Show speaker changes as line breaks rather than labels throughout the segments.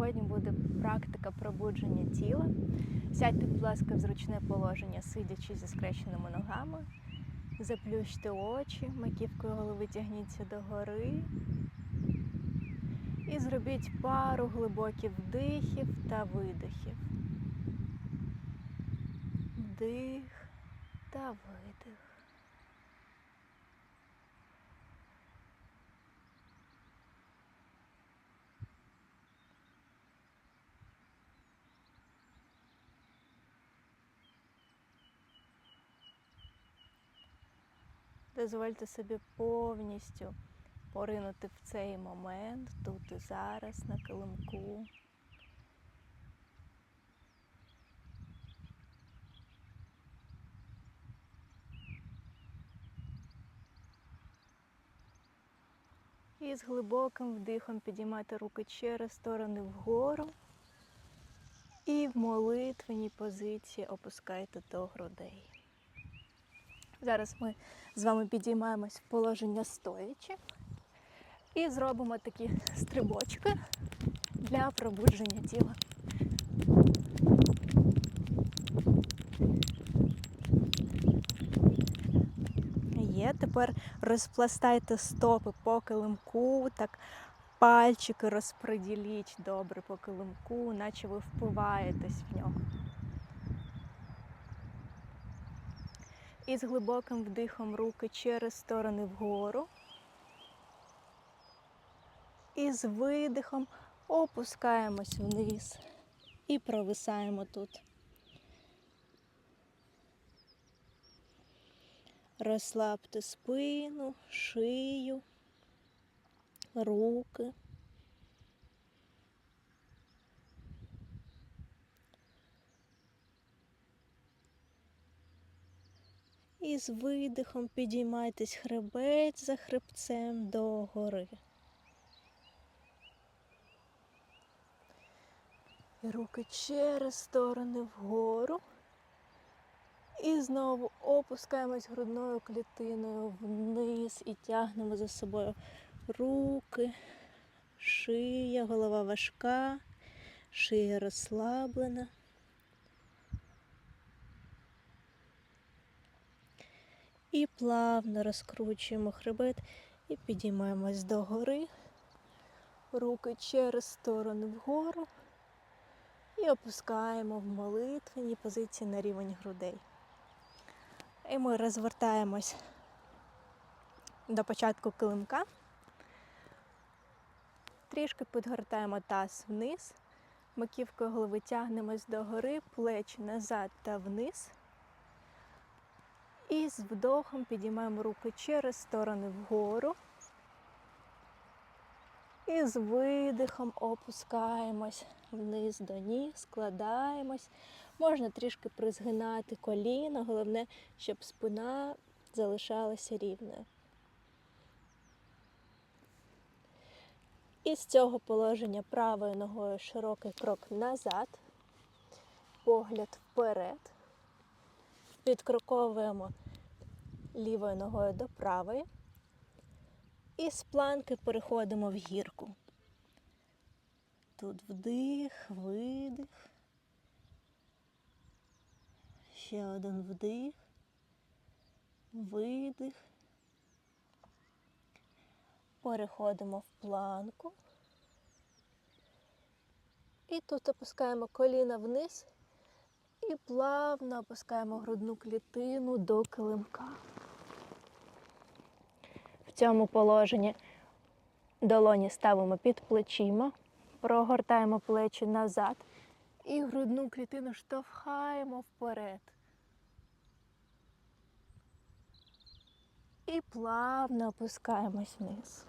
Сьогодні буде практика пробудження тіла. Сядьте, будь ласка, в зручне положення, сидячи зі скрещеними ногами. Заплющте очі, маківкою голови тягніться догори. І зробіть пару глибоких вдихів та видихів. Вдих та видих. Дозвольте собі повністю поринути в цей момент тут і зараз на килимку. І з глибоким вдихом підіймати руки через сторони вгору. І в молитвеній позиції опускайте до грудей. Зараз ми з вами підіймаємось в положення стоячи і зробимо такі стрибочки для пробудження тіла. Є, тепер розпластайте стопи по килимку, так пальчики розподіліть добре по килимку, наче ви впиваєтесь в нього. І з глибоким вдихом руки через сторони вгору. І з видихом опускаємось вниз і провисаємо тут. Розслабте спину, шию, руки. І з видихом підіймайтесь хребець за хребцем до гори. Руки через сторони вгору. І знову опускаємось грудною клітиною вниз і тягнемо за собою руки, шия, голова важка, шия розслаблена. І плавно розкручуємо хребет і підіймаємось догори. Руки через сторони вгору. І опускаємо в молитвенній позиції на рівень грудей. І ми розвертаємось до початку килимка. Трішки підгортаємо таз вниз. Маківкою голови тягнемось догори, плечі назад та вниз. І з вдохом підіймаємо руки через сторони вгору. І з видихом опускаємось вниз до ніг, складаємось. Можна трішки призгинати коліна, головне, щоб спина залишалася рівною. І з цього положення правою ногою широкий крок назад, погляд вперед. Підкроковуємо лівою ногою до правої. І з планки переходимо в гірку. Тут вдих, видих. Ще один вдих, видих. Переходимо в планку. І тут опускаємо коліна вниз і плавно опускаємо грудну клітину до килимка. В цьому положенні долоні ставимо під плечима, прогортаємо плечі назад і грудну клітину штовхаємо вперед. І плавно опускаємось вниз.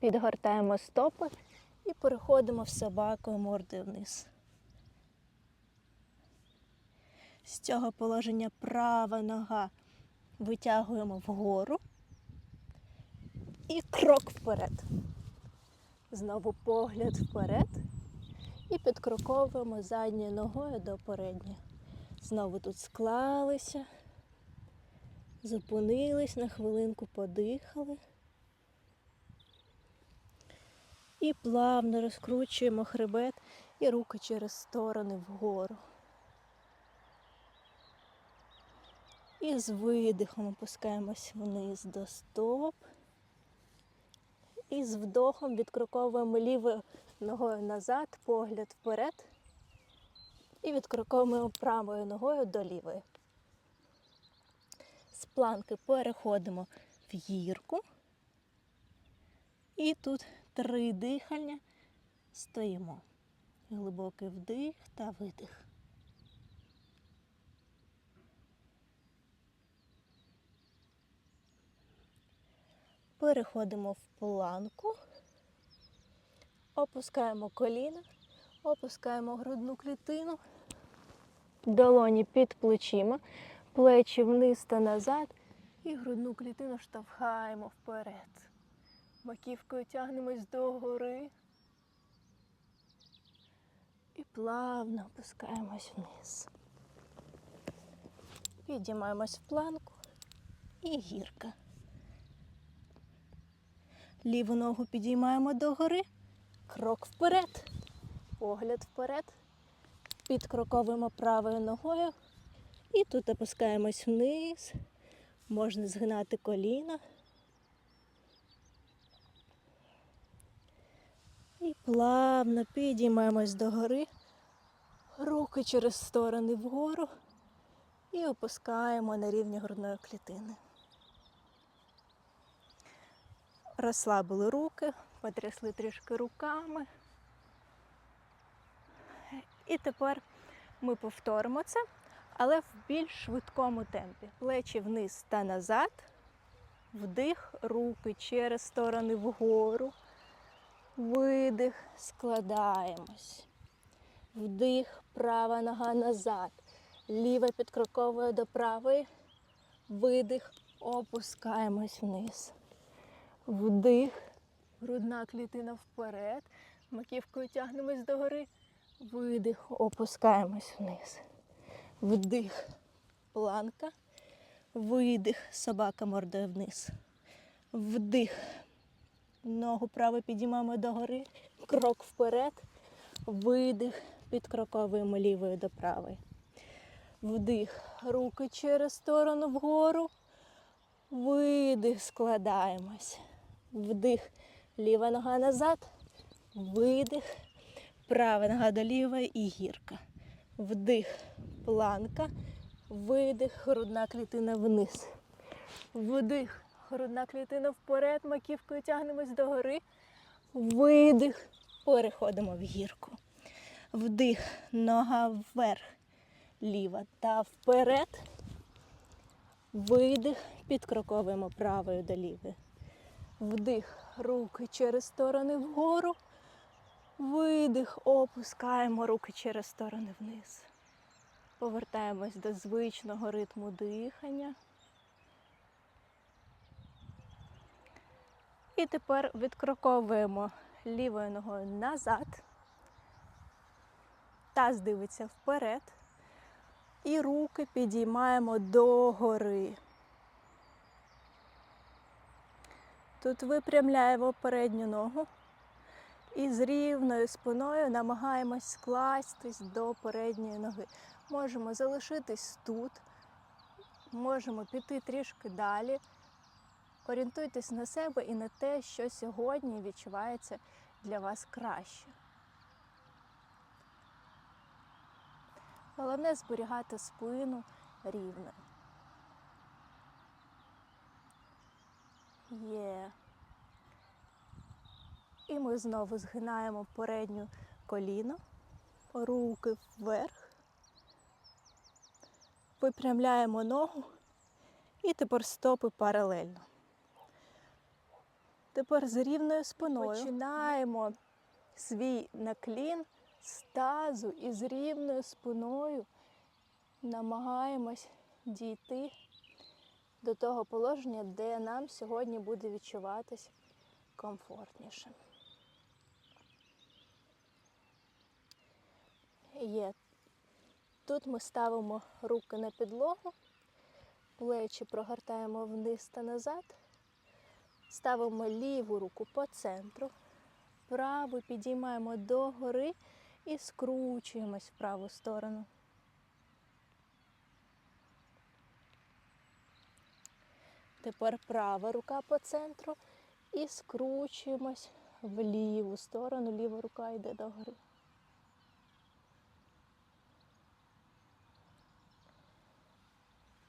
Підгортаємо стопи і переходимо в собаку мордою вниз. З цього положення права нога витягуємо вгору і крок вперед. Знову погляд вперед і підкроковуємо задньою ногою до передньої. Знову тут склалися, зупинились, на хвилинку подихали. І плавно розкручуємо хребет і руки через сторони вгору. І з видихом опускаємось вниз до стоп. І з вдохом відкроковуємо лівою ногою назад, погляд вперед. І відкроковуємо правою ногою до лівої. З планки переходимо в гірку. І тут три дихання. Стоїмо. Глибокий вдих та видих. Переходимо в планку, опускаємо коліна, опускаємо грудну клітину, долоні під плечима, плечі вниз та назад і грудну клітину штовхаємо вперед. Маківкою тягнемось догори і плавно опускаємось вниз. Підіймаємось в планку і гірка. Ліву ногу підіймаємо догори, крок вперед, погляд вперед, підкроковуємо правою ногою. І тут опускаємось вниз, можна згинати коліна. І плавно підіймаємось догори, руки через сторони вгору. І опускаємо на рівні грудної клітини. Розслабили руки, потрясли трішки руками. І тепер ми повторимо це, але в більш швидкому темпі. Плечі вниз та назад, вдих, руки через сторони вгору. Видих, складаємось. Вдих, права нога назад. Ліва підкроковує до правої. Видих, опускаємось вниз. Вдих, грудна клітина вперед. Маківкою тягнемось догори. Видих, опускаємось вниз. Вдих, планка. Видих, собака мордою вниз. Вдих, Ногу праву підіймаємо догори, крок вперед, видих, підкроковуємо лівою до правої. Вдих, руки через сторону вгору. Видих, складаємось. Вдих, ліва нога назад. Видих, права нога до лівої і гірка. Вдих, планка. Видих, грудна клітина вниз. Вдих, грудна клітина вперед, маківкою тягнемось догори. Видих, переходимо в гірку. Вдих, нога вверх, ліва та вперед. Видих, підкроковуємо правою до лівої. Вдих, руки через сторони вгору. Видих, опускаємо руки через сторони вниз. Повертаємось до звичного ритму дихання. І тепер відкроковуємо лівою ногою назад. Таз дивиться вперед. І руки підіймаємо догори. Тут випрямляємо передню ногу і з рівною спиною намагаємось скластись до передньої ноги. Можемо залишитись тут, можемо піти трішки далі. Орієнтуйтесь на себе і на те, що сьогодні відчувається для вас краще. Головне зберігати спину рівною. Є. І ми знову згинаємо передню коліно, руки вверх, випрямляємо ногу і тепер стопи паралельно. Тепер з рівною спиною починаємо свій наклін з тазу і з рівною спиною намагаємось дійти до того положення, де нам сьогодні буде відчуватись комфортніше. Є. Тут ми ставимо руки на підлогу, плечі прогортаємо вниз та назад. Ставимо ліву руку по центру, праву підіймаємо догори і скручуємось в праву сторону. Тепер права рука по центру і скручуємось в ліву сторону, ліва рука йде догори.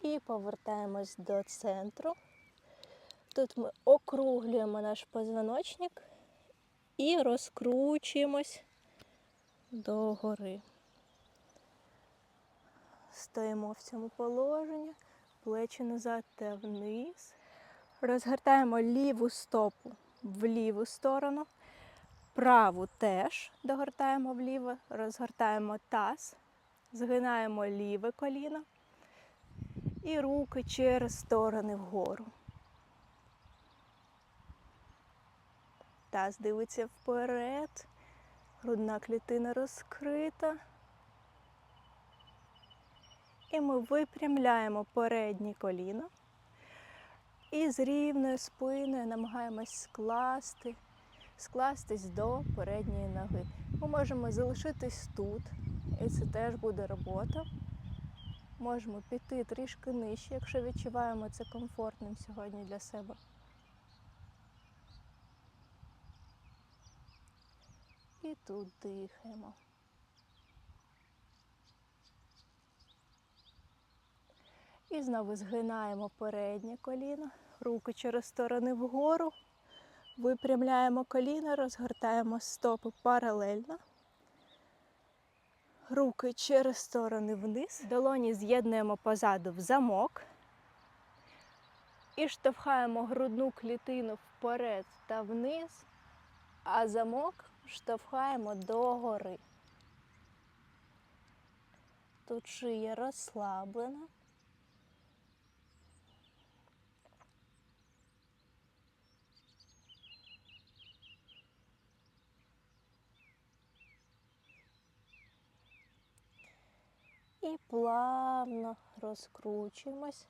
І повертаємось до центру. Тут ми округлюємо наш позвоночник і розкручуємось догори. Стоїмо в цьому положенні, плечі назад та вниз. Розгортаємо ліву стопу в ліву сторону, праву теж догортаємо вліво, розгортаємо таз, згинаємо ліве коліно і руки через сторони вгору. Таз дивиться вперед, грудна клітина розкрита. І ми випрямляємо переднє коліно. І з рівною спиною намагаємось скласти, скластись до передньої ноги. Ми можемо залишитись тут, і це теж буде робота. Можемо піти трішки нижче, якщо відчуваємо це комфортним сьогодні для себе. І тут дихаємо. І знову згинаємо переднє коліно, руки через сторони вгору, випрямляємо коліно, розгортаємо стопи паралельно. Руки через сторони вниз. Долоні з'єднуємо позаду в замок. І штовхаємо грудну клітину вперед та вниз, а замок штовхаємо догори. Тут шия розслаблена. І плавно розкручуємось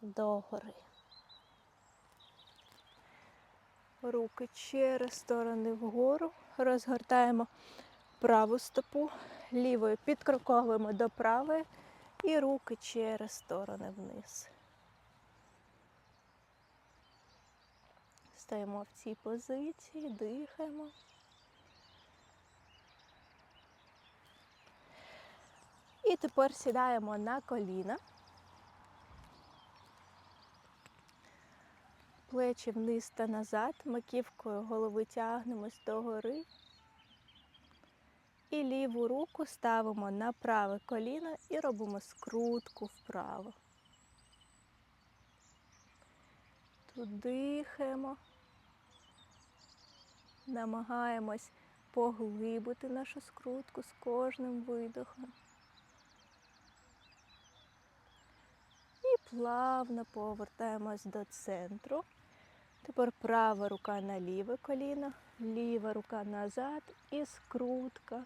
догори. Руки через сторони вгору, розгортаємо праву стопу, лівою підкроковуємо до правої і руки через сторони вниз. Стоїмо в цій позиції, дихаємо. І тепер сідаємо на коліна. Плечі вниз та назад, маківкою голови тягнемось догори. І ліву руку ставимо на праве коліно і робимо скрутку вправо. Тут дихаємо, намагаємось поглибити нашу скрутку з кожним видохом. І плавно повертаємось до центру. Тепер права рука на ліве коліно, ліва рука назад і скрутка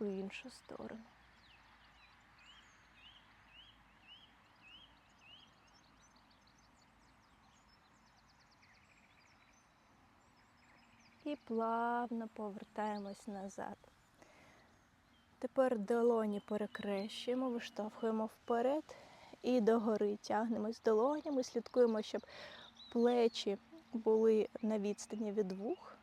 в іншу сторону. І плавно повертаємось назад. Тепер долоні перекрещуємо, виштовхуємо вперед і догори тягнемось долонями, слідкуємо, щоб плечі були на відстані від вух.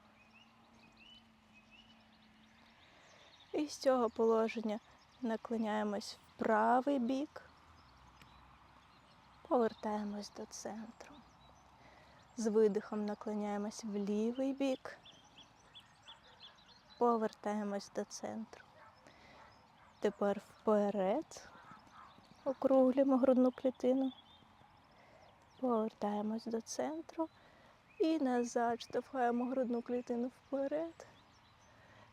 І з цього положення наклоняємось в правий бік, повертаємось до центру. З видихом наклоняємось в лівий бік, повертаємось до центру. Тепер вперед, округлюємо грудну клітину, повертаємось до центру і назад штовхаємо грудну клітину вперед.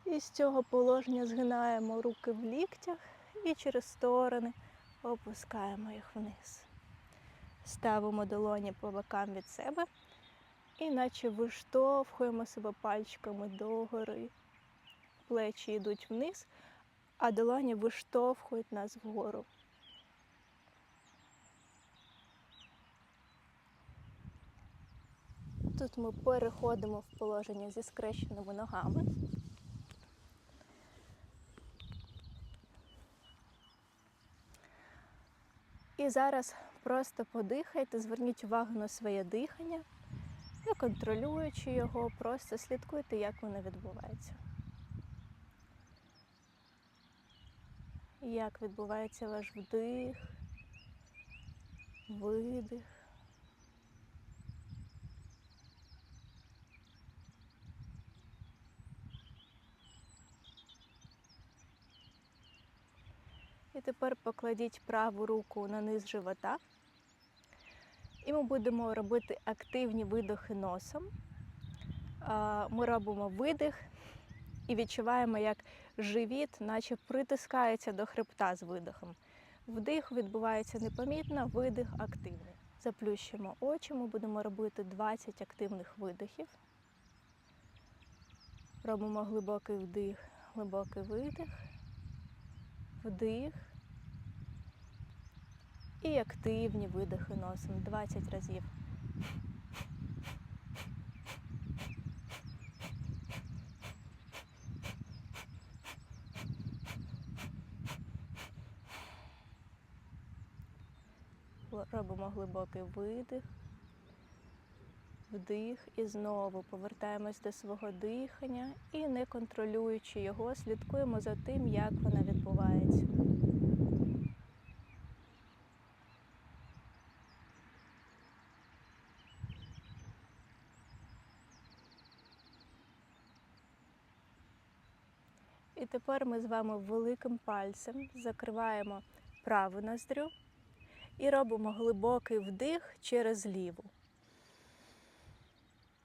І з цього положення згинаємо руки в ліктях і через сторони опускаємо їх вниз. Ставимо долоні по бокам від себе і наче виштовхуємо себе пальчиками догори. Плечі йдуть вниз, а долоні виштовхують нас вгору. Тут ми переходимо в положення зі скрещеними ногами. І зараз просто подихайте, зверніть увагу на своє дихання, не контролюючи його, просто слідкуйте, як воно відбувається. Як відбувається ваш вдих, видих. Тепер покладіть праву руку на низ живота. І ми будемо робити активні видохи носом. Ми робимо видих і відчуваємо, як живіт, наче притискається до хребта з видихом. Вдих відбувається непомітно, видих активний. Заплющимо очі, ми будемо робити 20 активних видихів. Робимо глибокий вдих, глибокий видих, вдих і активні видихи носом 20 разів. Робимо глибокий видих, вдих і знову повертаємось до свого дихання і, не контролюючи його, слідкуємо за тим, як воно відбувається. Тепер ми з вами великим пальцем закриваємо праву ноздрю і робимо глибокий вдих через ліву.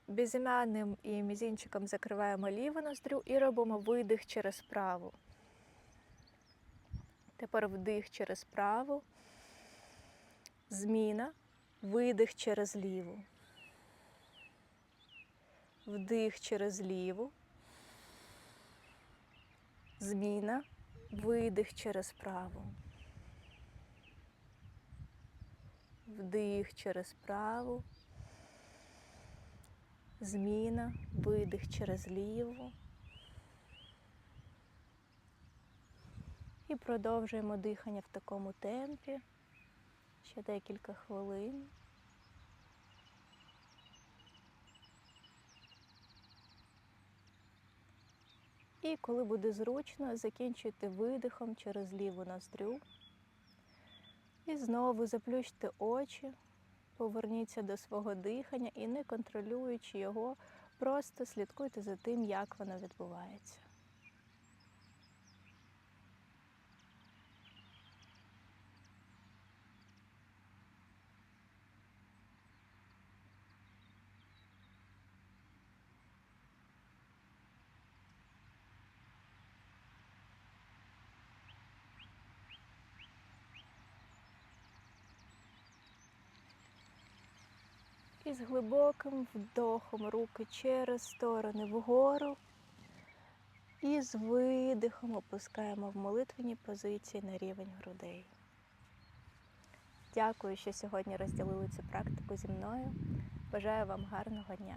Безім'янним і мізинчиком закриваємо ліву ноздрю і робимо видих через праву. Тепер вдих через праву, зміна, видих через ліву. Вдих через ліву. Зміна, видих через праву. Вдих через праву. Зміна, видих через ліву. І продовжуємо дихання в такому темпі. Ще декілька хвилин. І коли буде зручно, закінчуйте видихом через ліву ноздрю. І знову заплющте очі, поверніться до свого дихання і, не контролюючи його, просто слідкуйте за тим, як воно відбувається. І з глибоким вдохом руки через сторони вгору. І з видихом опускаємо в молитвені позиції на рівень грудей. Дякую, що сьогодні розділили цю практику зі мною. Бажаю вам гарного дня.